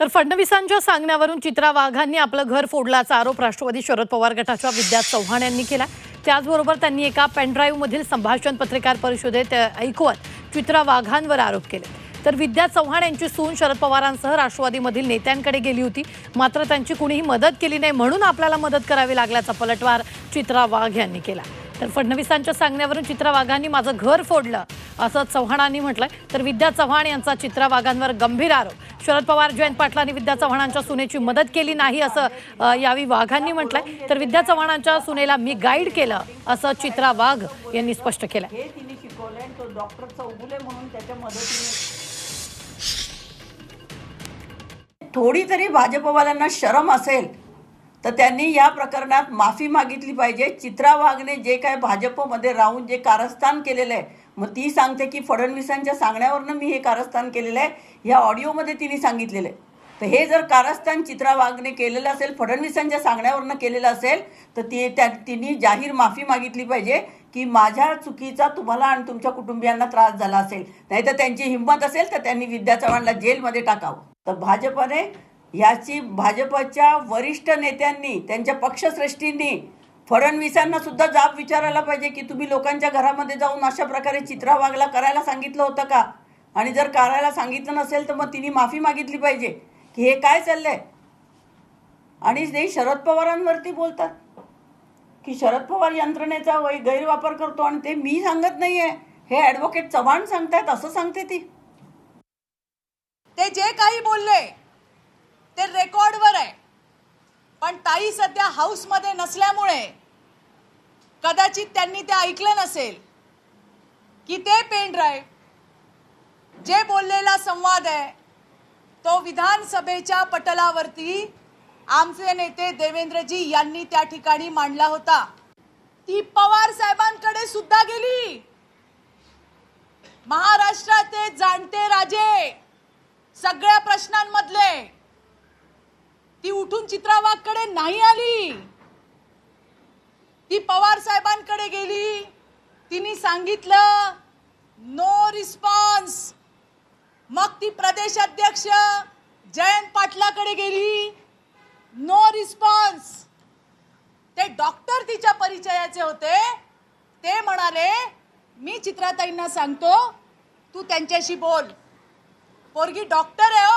तर फडणवीसांच्या सांगण्यावरून चित्रा वाघांनी आपलं घर फोडल्याचा आरोप राष्ट्रवादी शरद पवार गटाच्या विद्या चव्हाण यांनी केला त्याचबरोबर त्यांनी एका पेनड्राईव्हमधील संभाषण पत्रकार परिषदेत ऐकवत चित्रा वाघांवर आरोप केले. तर विद्या चव्हाण यांची सून शरद पवारांसह राष्ट्रवादीमधील नेत्यांकडे गेली होती. मात्र त्यांची कुणीही मदत केली नाही म्हणून आपल्याला मदत करावी लागल्याचा पलटवार चित्रा वाघ यांनी केला. तर फडणवीसांच्या सांगण्यावरून चित्रा वाघांनी माझं घर फोडलं. असं चव्हाणांनी म्हटलंय. तर विद्या चव्हाण यांचा चित्रा वाघांवर गंभीर आरोप. शरद पवार जयंत पाटलांनी विद्या चव्हाणांच्या सुनेची मदत केली नाही असं यावेळी वाघांनी म्हटलंय. तर विद्या चव्हाणांच्या सुनेला मी गाईड केलं असं चित्रा वाघ यांनी स्पष्ट केलं हे तिने शिकवलंय आणि तो डॉक्टर चौगुले म्हणून त्याच्या मदतीने थोडी तरी भाजपवाल्यांना शरम असेल तर त्यांनी या प्रकरणात माफी मागितली पाहिजे. चित्रा वाघने जे काय भाजपमध्ये राहून जे कारस्थान केलेलं आहे मग ती सांगते की फडणवीसांच्या सांगण्यावरनं मी हे कारस्थान केलेलं आहे. ह्या ऑडिओमध्ये तिने सांगितलेलं आहे. तर हे जर कारस्थान चित्रा वाघने केलेलं असेल फडणवीसांच्या सांगण्यावरनं केलेलं असेल तर ती त्या तिने जाहीर माफी मागितली पाहिजे की माझ्या चुकीचा तुम्हाला आणि तुमच्या कुटुंबियांना त्रास झाला असेल. नाहीतर त्यांची हिंमत असेल तर त्यांनी विद्या चव्हाणला जेलमध्ये टाकावं. तर भाजपने याची भाजपच्या वरिष्ठ नेत्यांनी त्यांच्या पक्षश्रेष्ठींनी फडणवीसांना सुद्धा जाब विचारायला पाहिजे की तुम्ही लोकांच्या घरामध्ये जाऊन अशा प्रकारे चित्रा वागला करायला सांगितलं होतं का? आणि जर करायला सांगितलं नसेल तर मग तिने माफी मागितली पाहिजे. की हे काय चाललंय? आणि ते शरद पवारांवरती बोलतात. की शरद पवार यंत्रणेचा वै गैरवापर करतो आणि ते मी सांगत नाहीये. हे ॲडव्होकेट चव्हाण सांगतायत असं सांगते ती. ते जे काही बोलले ते रेकॉर्डवर आहे. पण ताई सध्या हाऊसमध्ये नसल्यामुळे कदाचित त्यांनी ते ऐकलं नसेल की ते पेन ड्राईव्ह जे बोललेला संवाद आहे तो विधानसभेच्या पटलावरती आमचे नेते देवेंद्रजी यांनी त्या ठिकाणी मांडला होता. ती पवार साहेबांकडे सुद्धा गेली. महाराष्ट्राचे जाणते राजे सगळ्या प्रश्नांमधले. ती उठून चित्रावाकडे नाही आली. ती पवार साहेबांकडे गेली. तिने सांगितलं नो रिस्पॉन्स मग ती प्रदेशाध्यक्ष जयंत पाटलाकडे गेली. नो रिस्पॉन्स ते डॉक्टर तिच्या परिचयाचे होते. ते म्हणाले मी चित्राताईंना सांगतो तू त्यांच्याशी बोल. पोरगी डॉक्टर आहे हो.